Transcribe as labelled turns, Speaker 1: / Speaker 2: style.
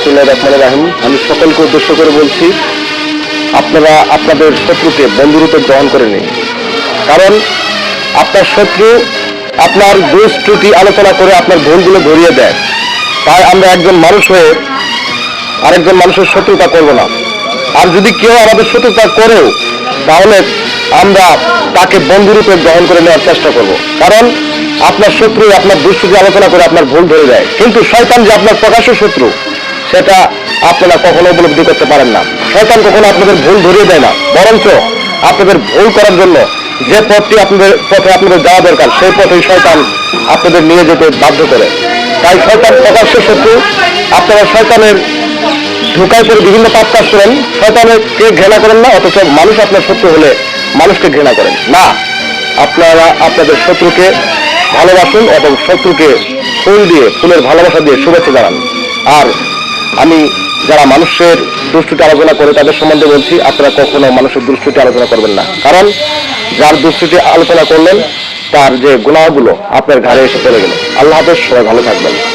Speaker 1: বিসমুল্লাহ রহমান রাহিম। আমি সকলকে উদ্দেশ্য করে বলছি, আপনারা আপনাদের শত্রুকে বন্ধুরূপে গ্রহণ করে নিন। কারণ আপনার শত্রু আপনার দোষ ত্রুটি আলোচনা করে আপনার ভুলগুলো ধরিয়ে দেয়। তাই আমরা একজন মানুষ হয়ে আরেকজন মানুষের শত্রুতা করব না। আর যদি কেউ আমাদের শত্রুতা করেও, তাহলে আমরা তাকে বন্ধুরূপে গ্রহণ করে নেওয়ার চেষ্টা করব। কারণ আপনার শত্রু আপনার দুষ্কৃতি আলোচনা করে আপনার ভুল ধরে দেয়। কিন্তু শয়তান যে আপনার প্রকাশ্য শত্রু সেটা আপনারা কখনো উপলব্ধি করতে পারেন না। শয়তান কখনো আপনাদের ভুল ধরিয়ে দেয় না। বরঞ্চ আপনাদের ভুল করার জন্য যে পথটি আপনাদের পথে আপনাদের যাওয়া দরকার, সেই পথেই শয়তান আপনাদের নিয়ে যেতে বাধ্য করে। তাই শয়তান প্রকাশ্য শত্রু, আপনারা শয়তানের ঢুকায় করে বিভিন্ন পাপ কাজ করেন। শয়তানকে ঘৃণা করেন না, অথচ মানুষ আপনার শত্রু হলে মানুষকে ঘৃণা করেন। না, আপনারা আপনাদের শত্রুকে ভালোবাসুন এবং শত্রুকে ফুল দিয়ে, ফুলের ভালোবাসা দিয়ে শুভেচ্ছা জানান। আর আমি যারা মানুষের দুষ্টুটি আলোচনা করে তাদের সম্বন্ধে বলছি, আপনারা কখনো মানুষের দুষ্টুটি আলোচনা করবেন না। কারণ যার দুষ্টিতে আলোচনা করলেন, তার যে গুণাগুলো আপনার ঘরে এসে চলে গেল। আল্লাহ হাফেজ, সবাই ভালো থাকবেন।